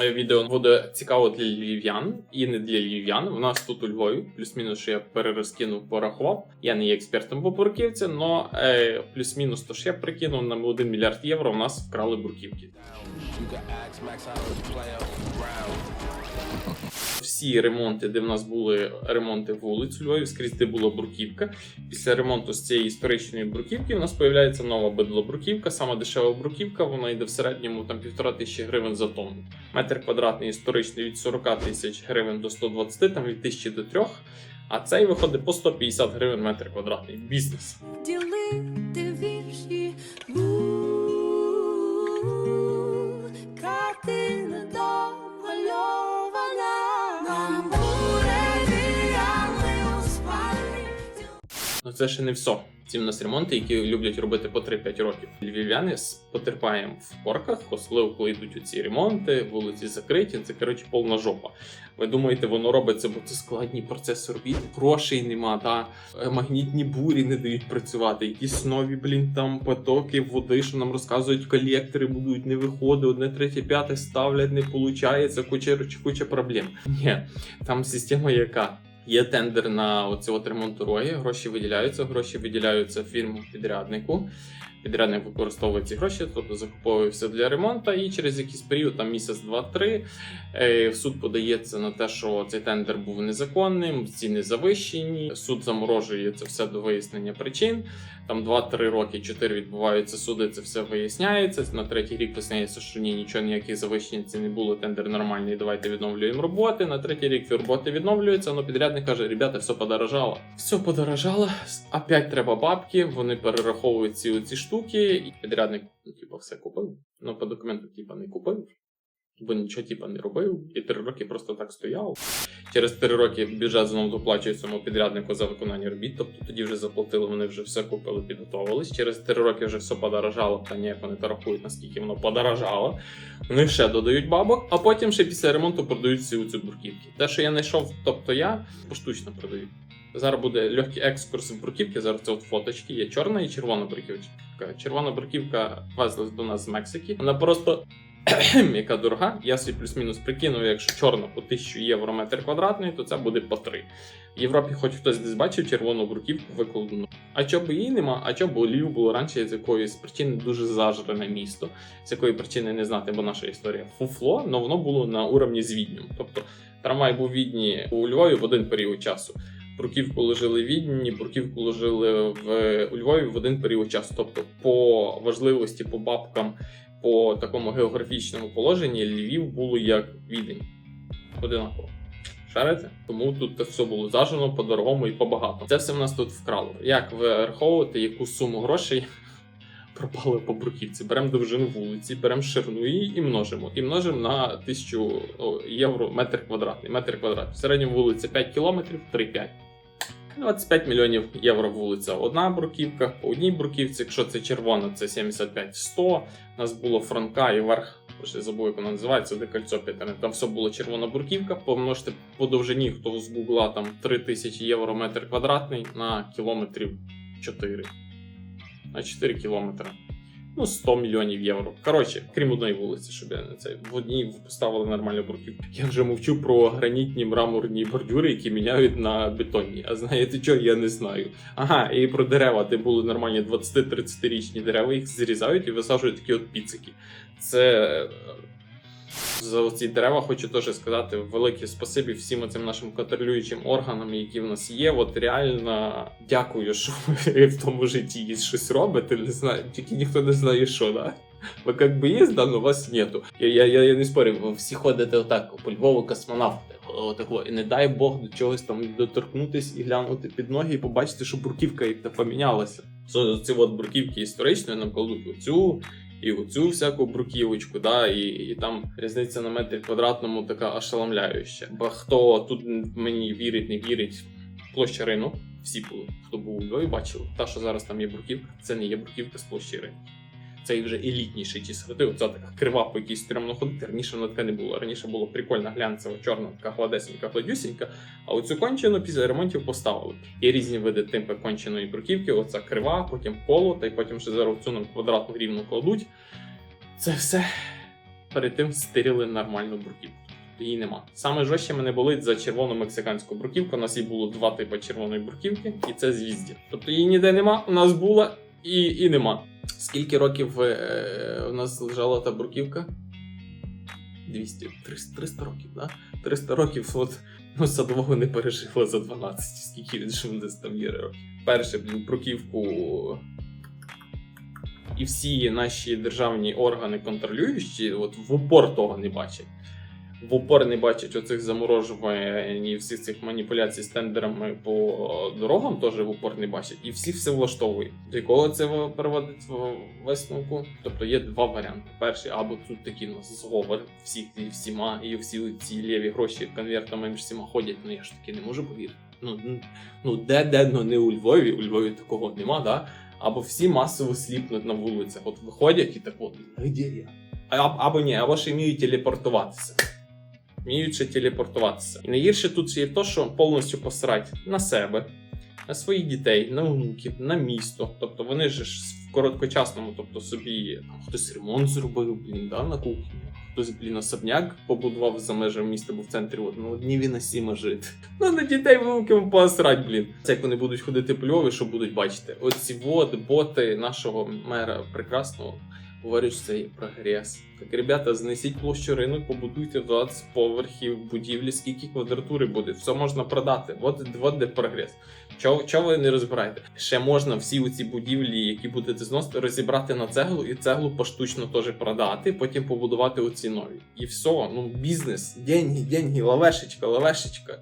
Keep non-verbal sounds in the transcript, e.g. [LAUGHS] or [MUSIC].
відео буде цікаво для львів'ян і не для львів'ян. У нас тут у Львові, плюс-мінус, що я перерозкинув, порахував. Я не є експертом по бурківці, але плюс-мінус, то що я прикинув на 1 мільярд євро. У нас вкрали бурківки. Всі ремонти, де в нас були ремонти вулиць у Львові, скрізь де була бруківка. Після ремонту з цієї історичної бруківки у нас появляється нова бедлобруківка. Сама дешева бруківка, вона йде в середньому там півтора тисячі гривень за тонну. Метр квадратний історичний від 40 тисяч гривень до 120, там від 1000 до 3. А цей виходить по 150 гривень метр квадратний. Бізнес. Це ще не все. Ці в нас ремонти, які люблять робити по 3-5 років. Львів'яни потерпаємо в порках, особливо коли йдуть у ці ремонти, вулиці закриті. Це коротше повна жопа. Ви думаєте, воно робиться, бо це складні процеси робіт, грошей нема, та е, магнітні бурі не дають працювати. Якісь нові, блін, там потоки води, що нам розказують, колектори будуть не виходить, одне, третє, п'яте ставлять, не виходить, куча, куча проблем. Ні, там система яка. Є тендер на оцю от ремонт дороги, гроші виділяються, гроші виділяються фірму підряднику. Підрядник використовує ці гроші, тобто закуповує все для ремонту, і через якийсь період, там місяць, два-три, е, суд подається на те, що цей тендер був незаконним, ціни завищені. Суд заморожує це все до вияснення причин. Там 2-3 роки, 4 відбуваються суди, це все виясняється. На третій рік виясняється, що ні, нічого ніяких завищень ці не було. Тендер нормальний. Давайте відновлюємо роботи. На третій рік роботи відновлюються. але підрядник каже: ребята, все подорожало. Все подорожало. Опять треба бабки. Вони перераховують ці оці штуки, і підрядник ну, типа все купив. Ну по документу, типа, не купив. Бо нічого типа не робив, і три роки просто так стояв. Через три роки бюджет знову доплачує цьому підряднику за виконання робіт. Тобто тоді вже заплатили, вони вже все купили, підготовились. Через три роки вже все подорожало, та ніяк вони то рахують, наскільки воно подорожало. Вони ще додають бабок, а потім ще після ремонту продають всі ці бурківки. Те, що я знайшов, тобто я поштучно продають. Зараз буде легкий екскурс в бруківки. Зараз це от фоточки. Є чорна і червона бруківочка. Червона бруківка везлась до нас з Мексики. Вона просто яка дорога. Я собі плюс-мінус прикинув, якщо чорна по 1000 євро метр квадратний, то це буде по 3. В Європі, хоч хтось десь бачив червону бруківку викладену. А чого б її нема, а чого б Львів було раніше з якоїсь причини дуже зажрене місто, з якої причини не знати, бо наша історія фуфло, але воно було на уровні з Віднем. Тобто трамвай був Відні у Львові в один період часу. Бруківку ложили в Відні, бруківку ложили в у Львові в один період часу. Тобто, по важливості, по бабкам, по такому географічному положенні Львів було як Відень. Одинаково. Шарите? Тому тут все було зажено по-дорогому і по-багато. Це все в нас тут вкрало. Як вираховувати, яку суму грошей [LAUGHS] пропали по бруківці? Беремо довжину вулиці, беремо ширину її і множимо. І множимо на 1000 євро метр квадратний. Метр квадратний. В середньому вулиця 5 кілометрів, 3-5. 25 мільйонів євро вулиця. Одна бруківка, по одній бруківці, якщо це червона, це 75-100. У нас було франка і верх, я забув, як вона називається, де кольцо п'ятерне. Там все було червона бруківка. Помножте по довжині, хто з гугла там 3000 євро метр квадратний на кілометрів 4. На 4 кілометри. Ну, 100 мільйонів євро. Коротше, крім одної вулиці, щоб я не це в одній поставили нормальну бруківку. Я вже мовчу про гранітні мраморні бордюри, які міняють на бетонні. А знаєте чого? Я не знаю. Ага, і про дерева, де були нормальні 20-30 річні дерева, їх зрізають і висаджують такі от піцики. Це. За ці дерева хочу теж сказати велике спасибі всім цим нашим контролюючим органам, які в нас є. От реально дякую, що ви [LAUGHS] в тому житті щось робите. Не знаю, тільки ніхто не знає, що да. Ви як би є, да, но вас нету. Я, я, я, не спорю, ви всі ходите отак по Львову космонавти. Отако, і не дай Бог до чогось там доторкнутись і глянути під ноги і побачити, що бурківка як то помінялася. Ці от бурківки історичної нам кладуть оцю і оцю всяку бруківочку, да, і, і там різниця на метрі квадратному така ошеломляюча. Бо хто тут мені вірить, не вірить, площа ринок, всі були, хто був у Львові, бачили. Та, що зараз там є бруківка, це не є бруківка з площі ринок. Це вже елітніші ті сорти. Оця така крива, по якій стрімно ходити. Раніше вона така не було. Раніше було прикольна глянцева, чорна, така гладесенька, гладюсінька. А оцю кончену після ремонтів поставили. Є різні види типи конченої бруківки. Оця крива, потім коло, та й потім ще зараз цю нам квадратну рівну кладуть. Це все перед тим стирили нормальну бруківку. Її нема. Саме жорстче мене болить за червону мексиканську бруківку. У нас її було два типи червоної бруківки, і це звізді. Тобто її ніде нема, у нас була і, і нема. Скільки років е, у нас лежала та бруківка? 200, 300, 300 років, да? 300 років, от ну, садового не пережила за 12, скільки він жив десь там є років. Перше, блін, бруківку. І всі наші державні органи контролюючі, от в упор того не бачать. В упор не бачать оцих заморожувань і всіх цих маніпуляцій з тендерами по дорогам, теж в упор не бачать. І всі все влаштовують. До якого це приводить в висновку? Тобто є два варіанти. Перший, або тут такий нас зговор всіх і всіма, і всі ці ліві гроші конвертами між всіма ходять. Ну я ж таки не можу повірити. Ну, ну, де, де, ну не у Львові, у Львові такого нема, да? Або всі масово сліпнуть на вулицях. От виходять і так от, «Ну, де я? А, або ні, або ж вміють телепортуватися. Вміють ще телепортуватися. І найгірше тут є те, що повністю посрать на себе, на своїх дітей, на внуків, на місто. Тобто вони ж в короткочасному, тобто собі хтось ремонт зробив, блін, да, на кухні. Хтось, блін, особняк побудував за межами міста, бо в центрі ну, одні він на сіма жити. [LAUGHS] Ну, на дітей внуків посрать, блін. Це як вони будуть ходити по Львові, що будуть бачити. Оці вот, боти нашого мера прекрасного говорять, що це є прогрес. Так, ребята, знесіть площу ринок, побудуйте 20 поверхів будівлі, скільки квадратури буде, все можна продати. От, от де прогрес. Чого, чого ви не розбираєте? Ще можна всі ці будівлі, які будете зносити, розібрати на цеглу і цеглу поштучно теж продати, потім побудувати оці нові. І все, ну бізнес, деньги, деньги, лавешечка, лавешечка.